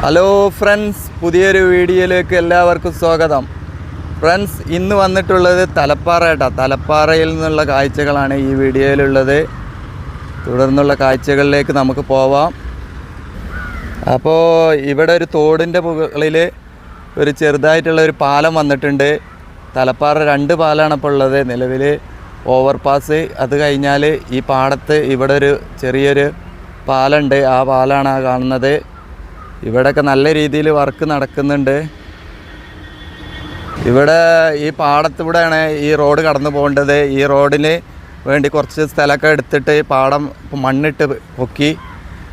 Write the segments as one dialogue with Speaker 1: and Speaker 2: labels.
Speaker 1: Hello friends പുതിയൊരു വീഡിയോയിലേക്ക് എല്ലാവർക്കും സ്വാഗതം. ഫ്രണ്ട്സ് ഇന്ന് വന്നിട്ടുള്ളത് തലപ്പാറ കേട്ടോ തലപ്പാറയിൽ നിന്നുള്ള കാഴ്ചകളാണ് ഈ വീഡിയോയിലുള്ളത്. തുടർന്നുള്ള കാഴ്ചകളിലേക്ക് നമുക്ക് പോവാം. അപ്പോൾ ഇവിടെ ഒരു തോടിന്റെ മുകളിൽ ഒരു ചെറുതായിട്ടുള്ള ഒരു പാലം വന്നിട്ടുണ്ട്. തലപ്പാറ രണ്ട് പാലമാണ് ഇപ്പോൾ ഉള്ളത്. നിലവിൽ ഓവർപാസ്. അത് കഴിഞ്ഞാൽ ഈ പാടത്ത് ഇവിടെ ഒരു ചെറിയൊരു പാലമുണ്ട് ആ പാലാണ് ആ കാണുന്നത്. ഇവിടെയൊക്കെ നല്ല രീതിയിൽ വർക്ക് നടക്കുന്നുണ്ട്. ഇവിടെ ഈ പാടത്തൂടെയാണ് ഈ റോഡ് കടന്നു പോകേണ്ടത്. ഈ റോഡിന് വേണ്ടി കുറച്ച് സ്ഥലമൊക്കെ എടുത്തിട്ട് ഈ പാടം മണ്ണിട്ട് പൊക്കി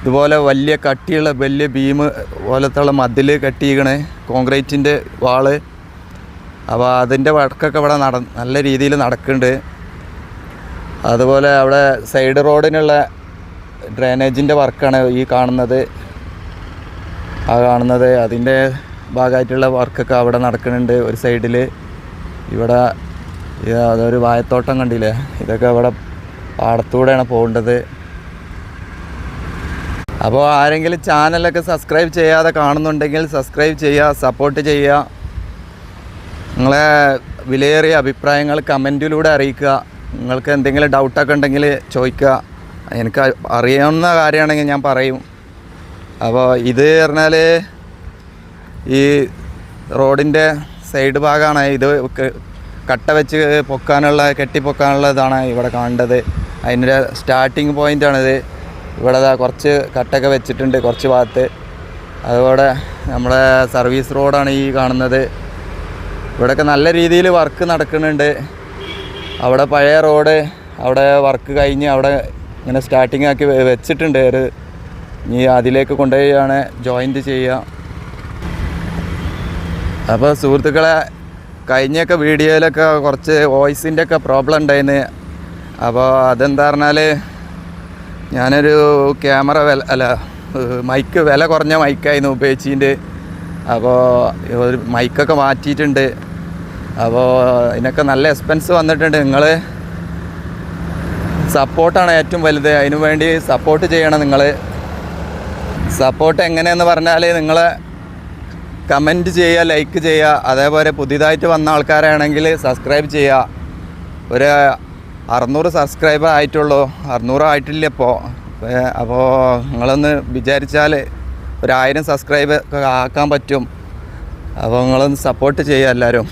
Speaker 1: ഇതുപോലെ വലിയ കട്ടിയുള്ള വലിയ ബീം പോലത്തുള്ള മതിൽ കെട്ടിയിരിക്കണ്. കോൺക്രീറ്റിന്റെ വാൾ. അപ്പോൾ അതിന്റെ വർക്കൊക്കെ ഇവിടെ നട നല്ല രീതിയിൽ നടക്കുന്നുണ്ട്. അതുപോലെ അവിടെ സൈഡ് റോഡിനുള്ള ഡ്രെയിനേജിന്റെ വർക്കാണ് ഈ കാണുന്നത്. ആ കാണുന്നത്. അതിന്റെ ഭാഗമായിട്ടുള്ള വർക്കൊക്കെ അവിടെ നടക്കുന്നുണ്ട്. ഒരു സൈഡിൽ ഇവിടെ അതൊരു വായത്തോട്ടം കണ്ടില്ലേ? ഇതൊക്കെ ഇവിടെ പാടത്തൂടെയാണ് പോകേണ്ടത്. അപ്പോൾ ആരെങ്കിലും ചാനലൊക്കെ സബ്സ്ക്രൈബ് ചെയ്യാതെ കാണുന്നുണ്ടെങ്കിൽ സബ്സ്ക്രൈബ് ചെയ്യുക സപ്പോർട്ട് ചെയ്യുക. നിങ്ങളെ വിലയേറിയ അഭിപ്രായങ്ങൾ കമന്റിലൂടെ അറിയിക്കുക. നിങ്ങൾക്ക് എന്തെങ്കിലും ഡൗട്ടൊക്കെ ഉണ്ടെങ്കിൽ ചോദിക്കുക. എനിക്ക് അറിയാവുന്ന കാര്യമാണെങ്കിൽ ഞാൻ പറയും. അപ്പോൾ ഇത് പറഞ്ഞാൽ ഈ റോഡിന്റെ സൈഡ് ഭാഗമാണ് ഇത് കട്ട വെച്ച് പൊക്കാനുള്ള കെട്ടി ഇതാണ് ഇവിടെ കാണേണ്ടത്. അതിന്റെ സ്റ്റാർട്ടിങ് പോയിന്റാണിത് ഇവിടെ കുറച്ച് കട്ടൊക്കെ വെച്ചിട്ടുണ്ട് കുറച്ച് ഭാഗത്ത്. അതുപോലെ നമ്മുടെ സർവീസ് റോഡാണ് ഈ കാണുന്നത്. ഇവിടെയൊക്കെ നല്ല രീതിയിൽ വർക്ക് നടക്കുന്നുണ്ട്. അവിടെ പഴയ റോഡ് അവിടെ വർക്ക് കഴിഞ്ഞ് അവിടെ ഇങ്ങനെ സ്റ്റാർട്ടിങ് ആക്കി വെച്ചിട്ടുണ്ട്. ഒരു ഇനി അതിലേക്ക് കൊണ്ടുപോയാണ് ജോയിന്റ് ചെയ്യുക. അപ്പോൾ സുഹൃത്തുക്കളെ കഴിഞ്ഞൊക്കെ വീഡിയോയിലൊക്കെ കുറച്ച് വോയിസിന്റെ ഒക്കെ പ്രോബ്ലം ഉണ്ടായിരുന്നു അപ്പോൾ അതെന്താ പറഞ്ഞാൽ ഞാനൊരു ക്യാമറ വില അല്ല മൈക്ക് വില കുറഞ്ഞ മൈക്കായിരുന്നു ഉപയോഗിച്ചിന്റെ. അപ്പോൾ ഒരു മൈക്കൊക്കെ മാറ്റിയിട്ടുണ്ട്. അപ്പോൾ ഇതിനൊക്കെ നല്ല എക്സ്പെൻസ് വന്നിട്ടുണ്ട്. നിങ്ങൾ സപ്പോർട്ടാണ് ഏറ്റവും വലുത്. അതിനു വേണ്ടി സപ്പോർട്ട് ചെയ്യണം നിങ്ങൾ. സപ്പോർട്ട് എങ്ങനെയെന്ന് പറഞ്ഞാൽ നിങ്ങൾ കമന്റ് ചെയ്യുക ലൈക്ക് ചെയ്യുക അതേപോലെ പുതിയതായിട്ട് വന്ന ആൾക്കാരാണെങ്കിൽ സബ്സ്ക്രൈബ് ചെയ്യുക. ഒരു അറുന്നൂറ് സബ്സ്ക്രൈബർ ആയിട്ടുള്ളൂ. അറുന്നൂറ് ആയിട്ടില്ല ഇപ്പോൾ അപ്പോൾ നിങ്ങളൊന്ന് വിചാരിച്ചാൽ ഒരായിരം സബ്സ്ക്രൈബ് ആക്കാൻ പറ്റും. അപ്പോൾ നിങ്ങളൊന്ന് സപ്പോർട്ട് ചെയ്യുക എല്ലാവരും.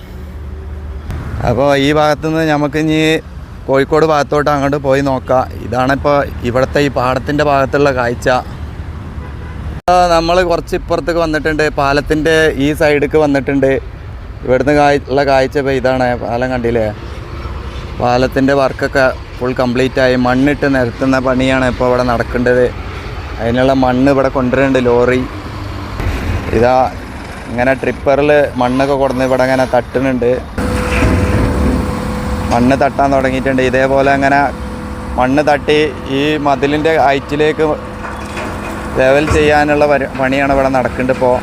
Speaker 1: അപ്പോൾ ഈ ഭാഗത്തുനിന്ന് നമുക്ക് ഇനി കോഴിക്കോട് ഭാഗത്തോട്ട് അങ്ങോട്ട് പോയി നോക്കാം. ഇതാണിപ്പോൾ ഇവിടുത്തെ ഈ പാടത്തിന്റെ ഭാഗത്തുള്ള കാഴ്ച. നമ്മൾ കുറച്ച് ഇപ്പുറത്തേക്ക് വന്നിട്ടുണ്ട്. പാലത്തിന്റെ ഈ സൈഡിലേക്ക് വന്നിട്ടുണ്ട്. ഇവിടുന്ന് ഉള്ള കാഴ്ച ഇപ്പോൾ ഇതാണ്. പാലം കണ്ടില്ലേ? പാലത്തിന്റെ വർക്കൊക്കെ ഫുൾ കംപ്ലീറ്റ് ആയി. മണ്ണിട്ട് നിരത്തുന്ന പണിയാണ് ഇപ്പോൾ ഇവിടെ നടക്കേണ്ടത്. അതിനുള്ള മണ്ണ് ഇവിടെ കൊണ്ടുവരുന്നുണ്ട് ലോറി. ഇതാ ഇങ്ങനെ ട്രിപ്പറിൽ മണ്ണൊക്കെ കൊടുന്ന് ഇവിടെ ഇങ്ങനെ തട്ടുന്നുണ്ട്. മണ്ണ് തട്ടാൻ തുടങ്ങിയിട്ടുണ്ട്. ഇതേപോലെ അങ്ങനെ മണ്ണ് തട്ടി ഈ മതിലിന്റെ ഹൈറ്റിലേക്ക് ലെവൽ ചെയ്യാനുള്ള പണിയാണ് ഇവിടെ നടക്കുന്നുണ്ട് ഇപ്പോൾ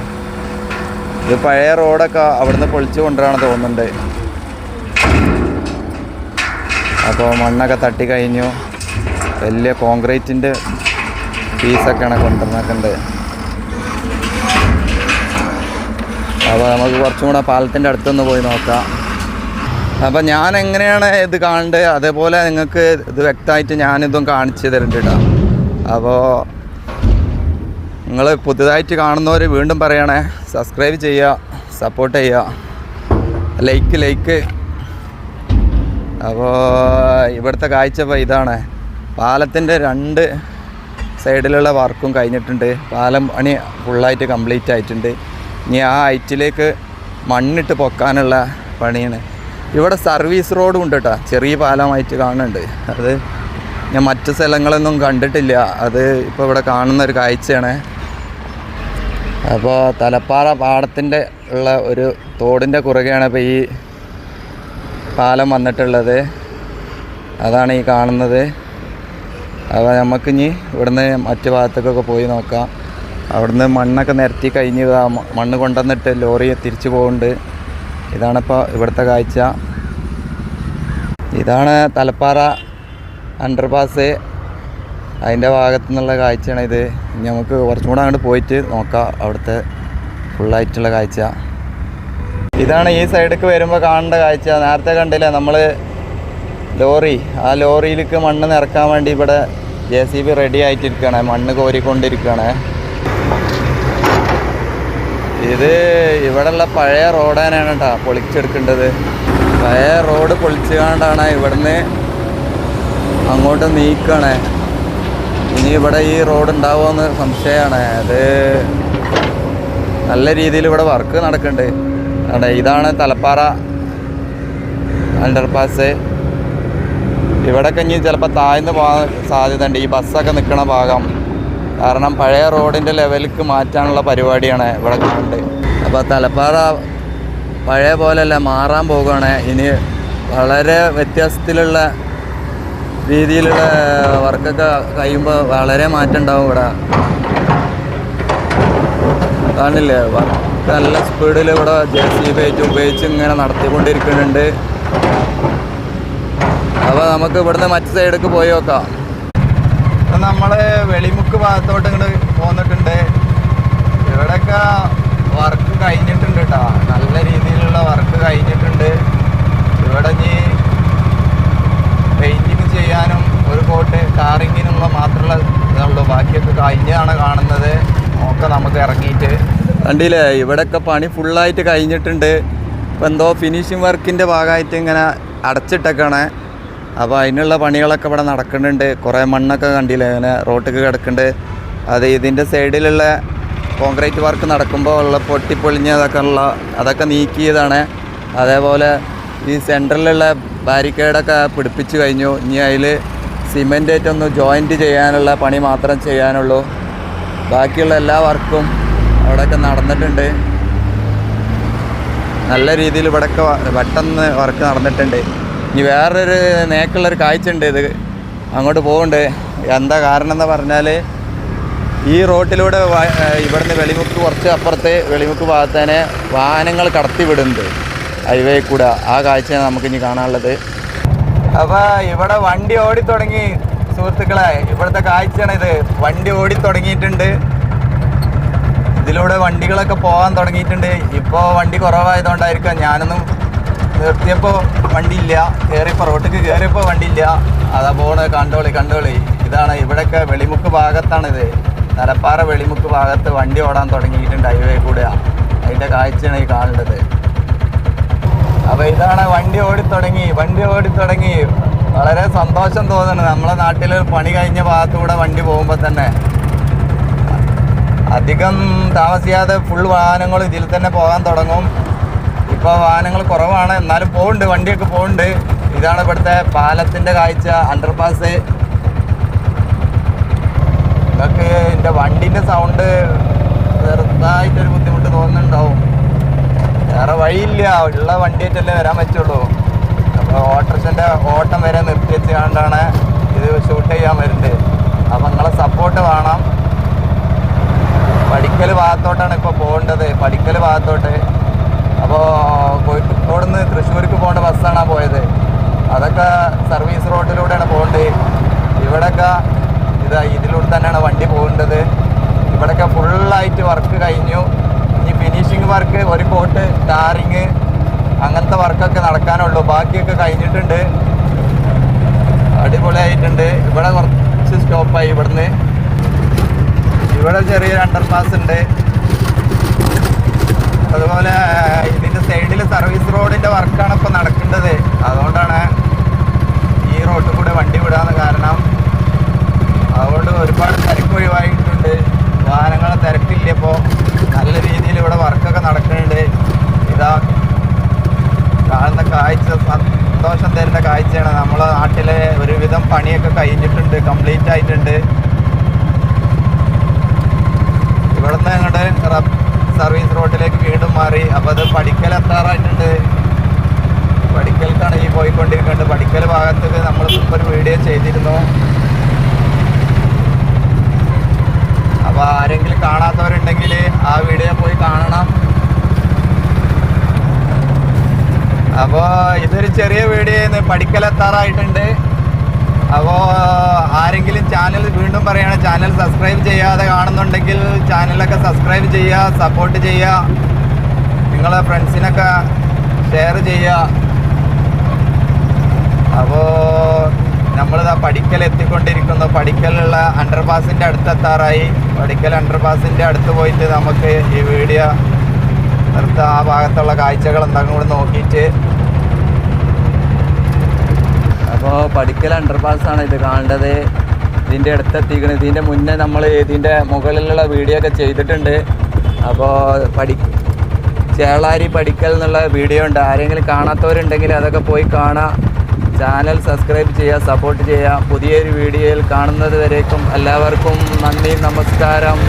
Speaker 1: ഇത് പഴയ റോഡൊക്കെ അവിടുന്ന് പൊളിച്ചു കൊണ്ടുവരാണ് തോന്നുന്നുണ്ട്. അപ്പോൾ മണ്ണൊക്കെ തട്ടി കഴിഞ്ഞു. വലിയ കോൺക്രീറ്റിന്റെ പീസൊക്കെയാണ് കൊണ്ടുവന്നിട്ടുണ്ട് അപ്പോൾ നമുക്ക് കുറച്ചും കൂടെ പാലത്തിന്റെ അടുത്തൊന്ന് പോയി നോക്കാം. അപ്പോൾ ഞാൻ എങ്ങനെയാണ് ഇത് കാണേണ്ടത് അതേപോലെ നിങ്ങൾക്ക് ഇത് വ്യക്തമായിട്ട് ഞാനിതും കാണിച്ചു തരുന്നുണ്ട് കേട്ടോ അപ്പോൾ നിങ്ങൾ പുതുതായിട്ട് കാണുന്നവർ വീണ്ടും പറയണേ സബ്സ്ക്രൈബ് ചെയ്യുക സപ്പോർട്ട് ചെയ്യുക. ലൈക്ക് ലൈക്ക് അപ്പോൾ ഇവിടുത്തെ കാഴ്ച ഇതാണ്. പാലത്തിന്റെ രണ്ട് സൈഡിലുള്ള വർക്കും കഴിഞ്ഞിട്ടുണ്ട്. പാലം പണി ഫുള്ളായിട്ട് കംപ്ലീറ്റ് ആയിട്ടുണ്ട്. ഇനി ആ ഐറ്റിലേക്ക് മണ്ണിട്ട് പൊക്കാനുള്ള പണിയാണ്. ഇവിടെ സർവീസ് റോഡും ഉണ്ട് കേട്ടോ ചെറിയ പാലമായിട്ട് കാണുന്നുണ്ട്. അത് ഞാൻ മറ്റു സ്ഥലങ്ങളൊന്നും കണ്ടിട്ടില്ല. അത് ഇപ്പോൾ ഇവിടെ കാണുന്ന ഒരു കാഴ്ചയാണ്. അപ്പോൾ തലപ്പാറ പാടത്തിന്റെ ഉള്ള ഒരു തോടിന്റെ കുറുകെയാണ് ഇപ്പോൾ ഈ പാലം വന്നിട്ടുള്ളത്. അതാണ് ഈ കാണുന്നത്. അപ്പോൾ നമുക്കിനി ഇവിടുന്ന് മറ്റു ഭാഗത്തേക്കൊക്കെ പോയി നോക്കാം. അവിടുന്ന് മണ്ണൊക്കെ നിരത്തി കഴിഞ്ഞ് മണ്ണ് കൊണ്ടുവന്നിട്ട് ലോറി തിരിച്ചു പോകുന്നുണ്ട്. ഇതാണിപ്പോൾ ഇവിടുത്തെ കാഴ്ച. ഇതാണ് തലപ്പാറ അണ്ടർപാസ് അതിന്റെ ഭാഗത്തു നിന്നുള്ള കാഴ്ചയാണ് ഇത് നമുക്ക് കുറച്ചും കൂടെ അങ്ങോട്ട് പോയിട്ട് നോക്കാം അവിടുത്തെ ഫുള്ളായിട്ടുള്ള കാഴ്ച. ഇതാണ് ഈ സൈഡിലേക്ക് വരുമ്പോൾ കാണേണ്ട കാഴ്ച. നേരത്തെ കണ്ടില്ല നമ്മൾ ലോറി ആ ലോറിയിലേക്ക് മണ്ണ് നിറക്കാൻ വേണ്ടി ഇവിടെ ജെ സി ബി റെഡി ആയിട്ടിരിക്കുകയാണ് മണ്ണ് കോരിക്കൊണ്ടിരിക്കുകയാണ് ഇത് ഇവിടെയുള്ള പഴയ റോഡ് തന്നെയാണ് കേട്ടോ പൊളിച്ചെടുക്കേണ്ടത്. പഴയ റോഡ് പൊളിച്ചുകൊണ്ടാണ് ഇവിടുന്ന് അങ്ങോട്ട് നീക്കണേ. ഇനി ഇവിടെ ഈ റോഡ് ഉണ്ടാവുമെന്ന് സംശയമാണ്. അത് നല്ല രീതിയിൽ ഇവിടെ വർക്ക് നടക്കുന്നുണ്ട്. അവിടെ ഇതാണ് തലപ്പാറ അണ്ടർപാസ് ഇവിടെ ഇനി ചിലപ്പോൾ താഴ്ന്ന് പോകാൻ സാധ്യതയുണ്ട്. ഈ ബസ്സൊക്കെ നിൽക്കണ ഭാഗം. കാരണം പഴയ റോഡിന്റെ ലെവലിക്ക് മാറ്റാനുള്ള പരിപാടിയാണ് ഇവിടെ കാണുന്നത് അപ്പോൾ തലപ്പാറ പഴയ പോലെയല്ല മാറാൻ പോകുകയാണ് ഇനി വളരെ വ്യത്യാസത്തിലുള്ള രീതിയിലുള്ള വർക്കൊക്കെ കഴിയുമ്പോൾ വളരെ മാറ്റം ഉണ്ടാവും ഇവിടെ. കാണില്ലേ? വർക്ക് നല്ല സ്പീഡിൽ ഇവിടെ ജെ സി ബി ഉപയോഗിച്ച് ഇങ്ങനെ നടത്തിക്കൊണ്ടിരിക്കുന്നുണ്ട്. അപ്പോൾ നമുക്ക് ഇവിടുന്ന് മറ്റു സൈഡിലേക്ക് പോയി നോക്കാം. നമ്മൾ വെളിമുക്ക് ഭാഗത്തോട്ട് ഇങ്ങോട്ട് പോന്നിട്ടുണ്ട്. ഇവിടെയൊക്കെ വർക്ക് കഴിഞ്ഞിട്ടുണ്ട് കേട്ടോ നല്ല രീതിയിലുള്ള വർക്ക് കഴിഞ്ഞിട്ടുണ്ട്. ഇവിടെ ഇനി പെയിന്റിങ് ചെയ്യാനും ഒരു കോട്ട് ടാറിങ്ങിനുള്ള മാത്രമുള്ള ഇതുള്ളൂ ബാക്കിയൊക്കെ കഴിഞ്ഞാണ് കാണുന്നത് ഒക്കെ നമുക്ക് ഇറങ്ങിയിട്ട് കണ്ടില്ലേ ഇവിടെയൊക്കെ പണി ഫുള്ളായിട്ട് കഴിഞ്ഞിട്ടുണ്ട്. ഇപ്പം എന്തോ ഫിനിഷിങ് വർക്കിന്റെ ഭാഗമായിട്ട് ഇങ്ങനെ അടച്ചിട്ടൊക്കെയാണ്. അപ്പോൾ അതിനുള്ള പണികളൊക്കെ ഇവിടെ നടക്കുന്നുണ്ട്. കുറേ മണ്ണൊക്കെ കണ്ടില്ലേ ഇങ്ങനെ റോട്ടിൽ കിടക്കുന്നുണ്ട്. അത് ഇതിന്റെ സൈഡിലുള്ള കോൺക്രീറ്റ് വർക്ക് നടക്കുമ്പോൾ ഉള്ള പൊട്ടിപ്പൊളിഞ്ഞതൊക്കെ ഉള്ള അതൊക്കെ നീക്കിയതാണ്. അതേപോലെ ഈ സെന്ററിലുള്ള ബാരിക്കേഡൊക്കെ പിടിപ്പിച്ച് കഴിഞ്ഞു. ഇനി അതിൽ സിമെന്റായിട്ടൊന്ന് ജോയിന്റ് ചെയ്യാനുള്ള പണി മാത്രം ചെയ്യാനുള്ളൂ. ബാക്കിയുള്ള എല്ലാ വർക്കും അവിടെയൊക്കെ നടന്നിട്ടുണ്ട്. നല്ല രീതിയിൽ ഇവിടെയൊക്കെ പെട്ടെന്ന് വർക്ക് നടന്നിട്ടുണ്ട്. ഇനി വേറൊരു നേക്കുള്ളൊരു കാഴ്ച ഉണ്ട് ഇത്. അങ്ങോട്ട് പോകുന്നുണ്ട് എന്താ കാരണം എന്ന് പറഞ്ഞാൽ ഈ റോട്ടിലൂടെ ഇവിടുന്ന് വെളിമുക്ക് കുറച്ച് അപ്പുറത്ത് വെളിമുക്ക് ഭാഗത്തേനെ വാഹനങ്ങൾ കടത്തി വിടുന്നുണ്ട്. ഹൈവേ കൂടെ. ആ കാഴ്ചയാണ് നമുക്ക് ഇനി കാണാനുള്ളത്. അപ്പോൾ ഇവിടെ വണ്ടി ഓടി തുടങ്ങി സുഹൃത്തുക്കളെ ഇവിടുത്തെ ഇത് വണ്ടി ഓടി തുടങ്ങിയിട്ടുണ്ട്. ഇതിലൂടെ വണ്ടികളൊക്കെ പോകാൻ തുടങ്ങിയിട്ടുണ്ട്. ഇപ്പോൾ വണ്ടി കുറവായതുകൊണ്ടായിരിക്കാം ഞാനൊന്നും നിർത്തിയപ്പോൾ വണ്ടിയില്ല. കയറിയപ്പോൾ റോട്ടിക്ക് കയറിയപ്പോൾ വണ്ടിയില്ല. അതാ പോണ് കണ്ടോളി കണ്ടോളി. ഇതാണ് ഇവിടെയൊക്കെ വെളിമുക്ക് ഭാഗത്താണിത്. തലപ്പാറ വെളിമുക്ക് ഭാഗത്ത് വണ്ടി ഓടാൻ തുടങ്ങിയിട്ടുണ്ട് ഹൈവേ കൂടെ. അതിന്റെ കാഴ്ചയാണ് ഈ കാണേണ്ടത്. അപ്പോൾ ഇതാണ് വണ്ടി ഓടി തുടങ്ങി വണ്ടി ഓടി തുടങ്ങി. വളരെ സന്തോഷം തോന്നുന്നു. നമ്മളെ നാട്ടിൽ പണി കഴിഞ്ഞ ഭാഗത്തൂടെ വണ്ടി പോകുമ്പോൾ തന്നെ. അധികം താമസിയാതെ ഫുൾ വാഹനങ്ങൾ ഇതിൽ തന്നെ പോകാൻ തുടങ്ങും. ഇപ്പോൾ വാഹനങ്ങൾ കുറവാണ്. എന്നാലും പോകുന്നുണ്ട് വണ്ടിയൊക്കെ പോകുന്നുണ്ട് ഇതാണ് ഇവിടുത്തെ പാലത്തിന്റെ കാഴ്ച അണ്ടർപാസ് നിങ്ങൾക്ക് എന്റെ വണ്ടീന്റെ സൗണ്ട് ചെറുതായിട്ടൊരു ബുദ്ധിമുട്ട് തോന്നുന്നുണ്ടാവും. വേറെ വഴിയില്ല. ഉള്ള വണ്ടിയായിട്ടല്ലേ വരാൻ പറ്റുള്ളൂ. അപ്പോൾ ഓട്ടോറിക്ഷന്റെ ഓട്ടം വരെ നിർത്തി വെച്ചുകൊണ്ടാണ് ഇത് ഷൂട്ട് ചെയ്യാൻ വരുന്നത്. അപ്പം നിങ്ങളെ സപ്പോർട്ട് വേണം. പഠിക്കൽ ഭാഗത്തോട്ടാണ് ഇപ്പോൾ പോകേണ്ടത്. പഠിക്കൽ ഭാഗത്തോട്ട്. അപ്പോൾ കോഴിക്കോട് നിന്ന് തൃശ്ശൂർക്ക് പോകേണ്ട ബസ്സാണ് പോയത്. അതൊക്കെ സർവീസ് റോഡിലൂടെയാണ് പോകേണ്ടത്. ഇവിടെയൊക്കെ ഇത് ഇതിലൂടെ തന്നെയാണ് വണ്ടി പോകേണ്ടത്. ഇവിടെയൊക്കെ ഫുള്ളായിട്ട് വർക്ക് കഴിഞ്ഞു. ഇനി ഫിനിഷിങ് വർക്ക് ഒരു കോട്ട് ടാറിങ് അങ്ങനത്തെ വർക്കൊക്കെ നടക്കാനുള്ളൂ. ബാക്കിയൊക്കെ കഴിഞ്ഞിട്ടുണ്ട്. അടിപൊളിയായിട്ടുണ്ട്. ഇവിടെ കുറച്ച് സ്റ്റോപ്പായി ഇവിടുന്ന്. ഇവിടെ ചെറിയൊരു അണ്ടർ പാസ് ഉണ്ട്. അതുപോലെ ഇതിന്റെ സൈഡിൽ സർവീസ് റോഡിന്റെ വർക്കാണ് ഇപ്പൊ നടക്കേണ്ടത് അതുകൊണ്ടാണ് ഈ റോഡിൽ കൂടെ വണ്ടി വിടാന്ന് കാരണം അതുകൊണ്ട് ഒരുപാട് തിരക്ക് ഒഴിവായിട്ടുണ്ട് വാഹനങ്ങളെ തിരക്കില്ല ഇപ്പോൾ നല്ല രീതിയിൽ ഇവിടെ വർക്കൊക്കെ നടക്കുന്നുണ്ട് ഇതാ കാണുന്ന കാഴ്ച സന്തോഷം തരുന്ന കാഴ്ചയാണ് നമ്മളെ നാട്ടിലെ ഒരുവിധം പണിയൊക്കെ കഴിഞ്ഞിട്ടുണ്ട് കംപ്ലീറ്റ് ആയിട്ടുണ്ട് ഇവിടുന്ന് അങ്ങോട്ട് സർവീസ് റോഡിലേക്ക് വീണ്ടും മാറി അപ്പോൾ അത് പഠിക്കൽ എത്താറായിട്ടുണ്ട് പഠിക്കൽക്കാണ് ഈ പോയിക്കൊണ്ടിരിക്കുന്നത് പഠിക്കൽ ഭാഗത്തേക്ക് നമ്മൾ മുമ്പ് ഒരു വീഡിയോ ചെയ്തിരുന്നു അപ്പോൾ ആരെങ്കിലും കാണാത്തവരുണ്ടെങ്കിൽ ആ വീഡിയോ പോയി കാണണം. അപ്പോൾ ഇതൊരു ചെറിയ വീഡിയോ പഠിക്കൽ എത്താറായിട്ടുണ്ട്. അപ്പോൾ ആരെങ്കിലും ചാനൽ വീണ്ടും പറയുകയാണ് ചാനൽ സബ്സ്ക്രൈബ് ചെയ്യാതെ കാണുന്നുണ്ടെങ്കിൽ ചാനലൊക്കെ സബ്സ്ക്രൈബ് ചെയ്യുക സപ്പോർട്ട് ചെയ്യുക. നിങ്ങളെ ഫ്രണ്ട്സിനൊക്കെ ഷെയർ ചെയ്യുക. അപ്പോൾ നമ്മളിതാ പഠിക്കൽ എത്തിക്കൊണ്ടിരിക്കുന്നു പഠിക്കലുള്ള അണ്ടർപാസിന്റെ അടുത്തെത്താറായി. പഠിക്കൽ അണ്ടർപാസിന്റെ അടുത്ത് പോയിട്ട് നമുക്ക് ഈ വീഡിയോ നിർത്ത. ആ ഭാഗത്തുള്ള കാഴ്ചകൾ എന്തെങ്കിലും കൂടെ നോക്കിയിട്ട്. അപ്പോൾ പഠിക്കൽ അണ്ടർപാസ് ആണ് ഇത് കാണേണ്ടത്. ഇതിന്റെ അടുത്തെത്തിക്കുന്നത് ഇതിന്റെ മുന്നേ നമ്മൾ ഇതിന്റെ മുകളിലുള്ള വീഡിയോ ഒക്കെ ചെയ്തിട്ടുണ്ട്. അപ്പോൾ പഠി ചേളാരി പഠിക്കൽ എന്നുള്ള വീഡിയോ ഉണ്ട്. ആരെങ്കിലും കാണാത്തവരുണ്ടെങ്കിൽ അതൊക്കെ പോയി കാണാം. ചാനൽ സബ്സ്ക്രൈബ് ചെയ്യുക സപ്പോർട്ട് ചെയ്യുക. പുതിയൊരു വീഡിയോയിൽ കാണുന്നത് വരേക്കും എല്ലാവർക്കും നന്ദി നമസ്കാരം.